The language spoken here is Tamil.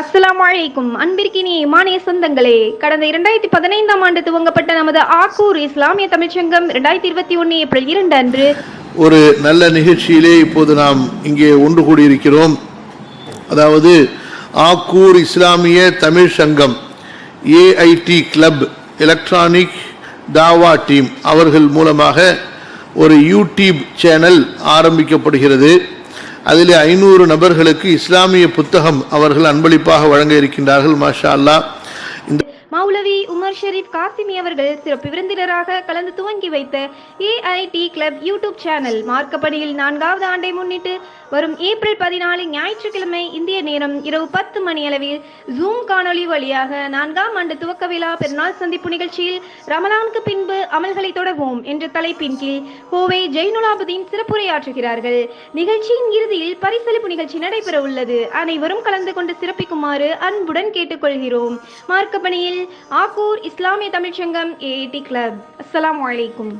அஸ்லாம் வலைக்கும் அன்பிற்கினிய மானிய சொந்தங்களே கடந்த இரண்டாயிரத்தி பதினைந்தாம் ஆண்டு துவங்கப்பட்ட நமது ஆக்கூர் இஸ்லாமிய தமிழ்ச்சங்கம் இரண்டாயிரத்தி இருபத்தி ஒன்று ஏப்ரல் இரண்டு அன்று ஒரு நல்ல நிகழ்ச்சியிலே இப்போது நாம் இங்கே ஒன்று கூடியிருக்கிறோம். அதாவது Akkur Islamiya Tamil Sangam AIT club electronic தாவா டீம் அவர்கள் மூலமாக ஒரு யூடியூப் சேனல் ஆரம்பிக்கப்படுகிறது. அதில் ஐநூறு நபர்களுக்கு இஸ்லாமிய புத்தகம் அவர்கள் அன்பளிப்பாக வழங்க இருக்கின்றார்கள் மாஷா அல்லாஹ். மௌலவி உமர் ஷெரீப் காசிமி அவர்கள் சிறப்பு விருந்தினராக கலந்து துவங்கி வைத்த ஏஐடி கிளப் யூடியூப் சேனல் மார்க்கப்படியில் நான்காவது ஆண்டை முன்னிட்டு வரும் ஏப்ரல் பதினாலு ஞாயிற்றுக்கிழமை இந்திய நேரம் இரவு பத்து மணி அளவில் ஜூம் காணொளி வழியாக நான்காம் ஆண்டு துவக்க விழா பெருநாள் சந்திப்பு நிகழ்ச்சியில் ரமலானுக்கு பின்பு அமல்களை தொடர்வோம் என்ற தலைப்பின் கீழ் கோவை ஜெயினுலாபுதீன் சிறப்புரையாற்றுகிறார்கள். நிகழ்ச்சியின் இறுதியில் பரிசளிப்பு நிகழ்ச்சி நடைபெற உள்ளது அனைவரும் கலந்து கொண்டு சிறப்பிக்குமாறு அன்புடன் கேட்டுக்கொள்கிறோம். மார்க்கப்பணியில் ஆக்கூர் இஸ்லாமிய தமிழ்ச்சங்கம் ஏஐடி கிளப் அஸ்லாம் அலைக்கும்.